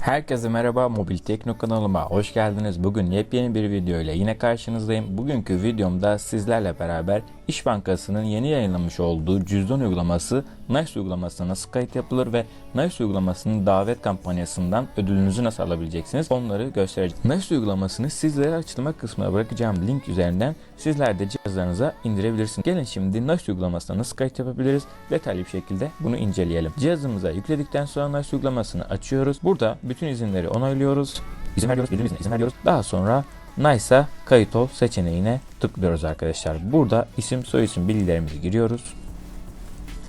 Herkese merhaba Mobil Tekno kanalıma hoş geldiniz. Bugün yepyeni bir video ile yine karşınızdayım. Bugünkü videomda sizlerle beraber İş Bankası'nın yeni yayınlamış olduğu cüzdan uygulaması Nice uygulamasına nasıl kayıt yapılır ve Nice uygulamasının davet kampanyasından ödülünüzü nasıl alabileceksiniz onları göstereceğim. Nice uygulamasını sizlere açıklama kısmına bırakacağım link üzerinden sizler de cihazlarınıza indirebilirsiniz. Gelin şimdi Nice uygulamasına nasıl kayıt yapabiliriz detaylı bir şekilde bunu inceleyelim. Cihazımıza yükledikten sonra Nice uygulamasını açıyoruz. Burada bütün izinleri onaylıyoruz. İzin veriyoruz, bildirim izni izin veriyoruz. Daha sonra Nice'a kayıt ol seçeneğine tıklıyoruz arkadaşlar. Burada isim soyisim bilgilerimizi giriyoruz.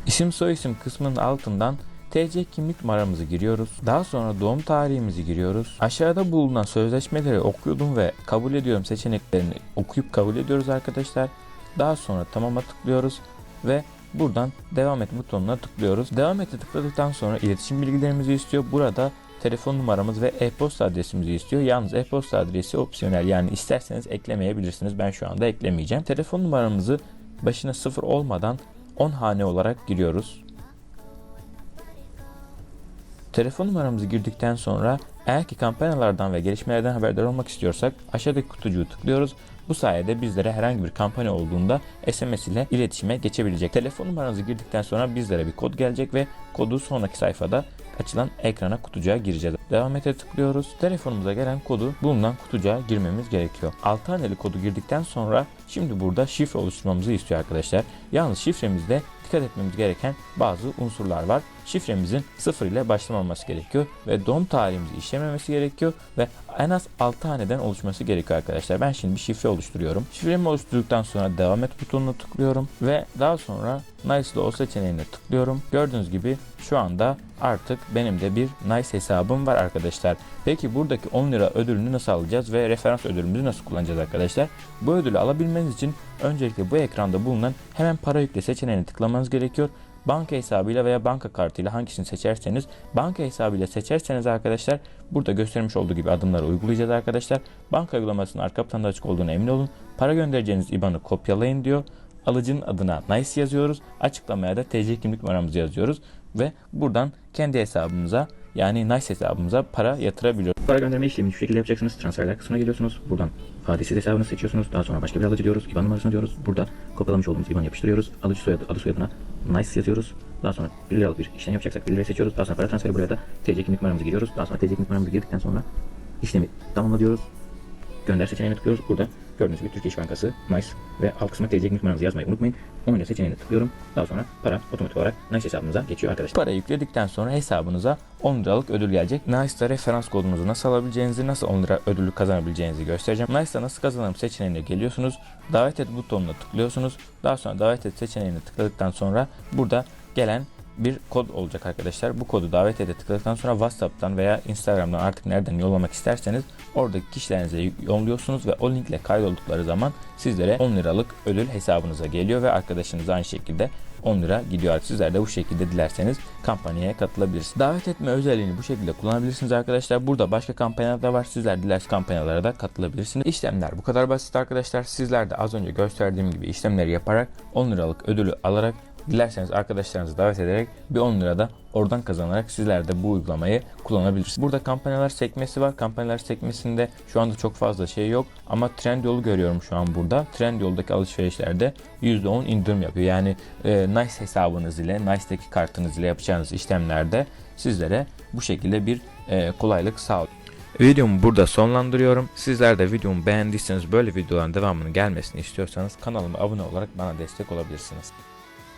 İsim soyisim kısmının altından TC kimlik numaramızı giriyoruz. Daha sonra doğum tarihimizi giriyoruz. Aşağıda bulunan sözleşmeleri okuyordum ve kabul ediyorum seçeneklerini okuyup kabul ediyoruz arkadaşlar. Daha sonra tamama tıklıyoruz ve buradan devam et butonuna tıklıyoruz. Devam ete tıkladıktan sonra iletişim bilgilerimizi istiyor. Burada telefon numaramız ve e-posta adresimizi istiyor. Yalnız e-posta adresi opsiyonel yani isterseniz eklemeyebilirsiniz. Ben şu anda eklemeyeceğim. Telefon numaramızı başına sıfır olmadan 10 hane olarak giriyoruz. Telefon numaramızı girdikten sonra eğer ki kampanyalardan ve gelişmelerden haberdar olmak istiyorsak aşağıdaki kutucuğu tıklıyoruz. Bu sayede bizlere herhangi bir kampanya olduğunda SMS ile iletişime geçebilecek. Telefon numaranızı girdikten sonra bizlere bir kod gelecek ve kodu sonraki sayfada açılan ekrana kutucuğa gireceğiz. Devam ete tıklıyoruz. Telefonumuza gelen kodu bulunan kutucuğa girmemiz gerekiyor. 6 haneli kodu girdikten sonra şimdi burada şifre oluşturmamızı istiyor arkadaşlar. Yalnız şifremizde dikkat etmemiz gereken bazı unsurlar var. Şifremizin 0 ile başlamaması gerekiyor ve doğum tarihimizi işlememesi gerekiyor ve en az 6 haneden oluşması gerekiyor arkadaşlar. Ben şimdi bir şifre oluşturuyorum. Şifremi oluşturduktan sonra devam et butonuna tıklıyorum ve daha sonra Nice o seçeneğine tıklıyorum. Gördüğünüz gibi şu anda artık benim de bir Nice hesabım var arkadaşlar. Peki buradaki 10 lira ödülünü nasıl alacağız ve referans ödülümüzü nasıl kullanacağız arkadaşlar? Bu ödülü alabilmeniz için öncelikle bu ekranda bulunan hemen para yükle seçeneğine tıklamanız gerekiyor. Banka hesabıyla veya banka kartıyla hangisini seçerseniz banka hesabıyla seçerseniz arkadaşlar burada göstermiş olduğu gibi adımları uygulayacağız arkadaşlar. Banka uygulamasının arka planında açık olduğuna emin olun. Para göndereceğiniz IBAN'ı kopyalayın diyor. Alıcının adına Nice yazıyoruz. Açıklamaya da TC kimlik numaramızı yazıyoruz ve buradan kendi hesabımıza yani Nice hesabımıza para yatırabiliyoruz. Para gönderme işlemini şu şekilde yapacaksınız. Transferler kısmına geliyorsunuz. Buradan hadisiz hesabını seçiyorsunuz. Daha sonra başka bir alıcı diyoruz. IBAN numarasını diyoruz. Burada kopyalamış olduğumuz IBAN'ı yapıştırıyoruz. Alıcı soyadı, adı soyadına Nice yazıyoruz. Daha sonra 1 liralık bir işlem yapacaksak 1 lirayı seçiyoruz. Daha sonra para transferi buraya da TC kimlik numaramızı giriyoruz. Daha sonra TC kimlik numaramızı girdikten sonra işlemi tamamla diyoruz. Gönder seçeneğine tıklıyoruz. Burada gördüğünüz gibi Türkiye İş Bankası, Nice ve alt kısmına TC kimlik numaranızı yazmayı unutmayın. Onayla seçeneğine tıklıyorum. Daha sonra para otomatik olarak Nice hesabımıza geçiyor arkadaşlar. Para yükledikten sonra hesabınıza 10 liralık ödül gelecek. Nice'da referans kodunuzu nasıl alabileceğinizi, nasıl 10 lira ödülü kazanabileceğinizi göstereceğim. Nice'da nasıl kazanırım seçeneğine geliyorsunuz. Davet et butonuna tıklıyorsunuz. Daha sonra davet et seçeneğine tıkladıktan sonra burada gelen bir kod olacak arkadaşlar. Bu kodu davet ede tıkladıktan sonra WhatsApp'tan veya Instagram'dan artık nereden yollamak isterseniz oradaki kişilerinize yolluyorsunuz ve o linkle kaydoldukları zaman sizlere 10 liralık ödül hesabınıza geliyor ve arkadaşınız aynı şekilde 10 lira gidiyor. Sizler de bu şekilde dilerseniz kampanyaya katılabilirsiniz. Davet etme özelliğini bu şekilde kullanabilirsiniz arkadaşlar. Burada başka kampanyalar da var. Sizler dilerseniz kampanyalara da katılabilirsiniz. İşlemler bu kadar basit arkadaşlar. Sizler de az önce gösterdiğim gibi işlemleri yaparak 10 liralık ödülü alarak Dilerseniz arkadaşlarınızı davet ederek bir 10 lira da oradan kazanarak sizler de bu uygulamayı kullanabilirsiniz. Burada kampanyalar sekmesi var. Kampanyalar sekmesinde şu anda çok fazla şey yok ama Trendyol'u görüyorum şu an burada. Trendyol'daki alışverişlerde %10 indirim yapıyor. Yani e, Nice hesabınız ile Nice'daki kartınız ile yapacağınız işlemlerde sizlere bu şekilde bir e, kolaylık sağlıyor. Videomu burada sonlandırıyorum. Sizler de videomu beğendiyseniz böyle videoların devamının gelmesini istiyorsanız kanalıma abone olarak bana destek olabilirsiniz.